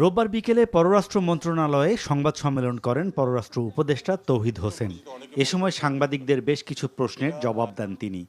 রোববার বিকেলে পররাষ্ট্র মন্ত্রণালয়ে সংবাদ সম্মেলন করেন পররাষ্ট্র উপদেষ্টা তৌহিদ হোসেন। এ সময় সাংবাদিকদের বেশ কিছু প্রশ্নের জবাব দেন তিনি।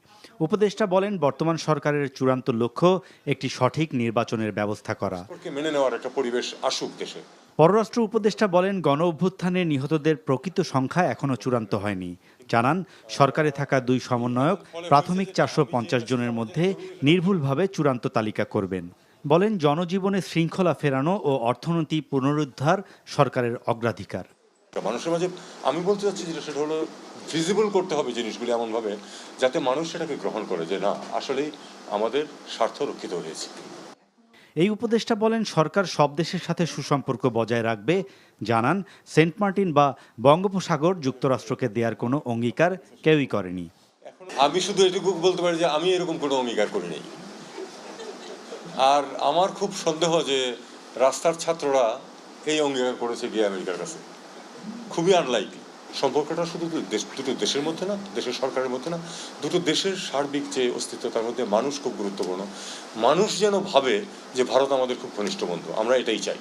উপদেষ্টা বলেন বর্তমান সরকারের চূড়ান্ত লক্ষ্য একটি সঠিক নির্বাচনের ব্যবস্থা করা। মেনে নেওয়ার একটা পরিবেশ আসুক দেশে। পররাষ্ট্র উপদেষ্টা বলেন গণ অভ্যুত্থানে নিহতদের প্রকৃত সংখ্যা এখনও চূড়ান্ত হয়নি। জানান সরকারে থাকা দুই সমন্বয়ক প্রাথমিক চারশো পঞ্চাশ জনের মধ্যে নির্ভুলভাবে চূড়ান্ত তালিকা করবেন। বলেন জনজীবনে শৃঙ্খলা ফেরানো ও অর্থনীতি পুনরুদ্ধার সরকারের অগ্রাধিকার। মানুষের মাঝে আমি বলতে চাচ্ছি যেটা সেটা হলো ভিজিবল করতে হবে জিনিসগুলি এমনভাবে যাতে মানুষ সেটাকে গ্রহণ করে যে না আসলেই আমাদের স্বার্থ রক্ষিত হয়েছে। এই উপদেষ্টা বলেন সরকার সব দেশের সাথে সুসম্পর্ক বজায় রাখবে। জানান সেন্ট মার্টিন বা বঙ্গোপসাগর যুক্তরাষ্ট্রকে দেওয়ার কোনো অঙ্গীকার কেউই করেনি। আমি শুধু এটুকু বলতে পারি যে আমি এরকম কোনো অঙ্গীকার করিনি। আর আমার খুব সন্দেহ যে রাস্তার ছাত্ররা এই অঙ্গীকার করেছে গিয়ে আমেরিকার কাছে। খুবই আনলাইকলি সম্পর্কটা শুধু দুটো দেশের মধ্যে না, দেশের সরকারের মধ্যে না, দুটো দেশের সার্বিক যে অস্তিত্ব, তার মধ্যে মানুষ খুব গুরুত্বপূর্ণ। মানুষ যেন ভাবে যে ভারত আমাদের খুব ঘনিষ্ঠ বন্ধু, আমরা এটাই চাই।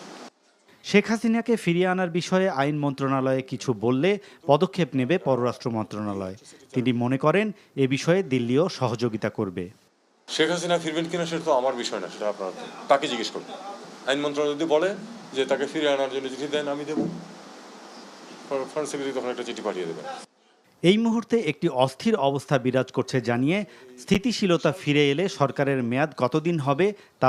শেখ হাসিনাকে ফিরিয়ে আনার বিষয়ে আইন মন্ত্রণালয়ে কিছু বললে পদক্ষেপ নেবে পররাষ্ট্র মন্ত্রণালয়। তিনি মনে করেন, এ বিষয়ে দিল্লিও সহযোগিতা করবে। শেখ হাসিনা ফিরবেন কিনা সেটা তো আমার বিষয় না, সেটা আপনার তাকে জিজ্ঞেস করবেন আইন মন্ত্রণালয় যদি বলে যে তাকে ফিরে আনার জন্য চিঠি দেন, আমি দেবো। ফরেন সেক্রেটারি তখন একটা চিঠি পাঠিয়ে দেবেন। এই মুহূর্তে একটি অস্থির অবস্থা বিরাজ করছে জানিয়ে স্থিতিশীলতা ফিরে এলে সরকারের মেয়াদ কতদিন হবে তা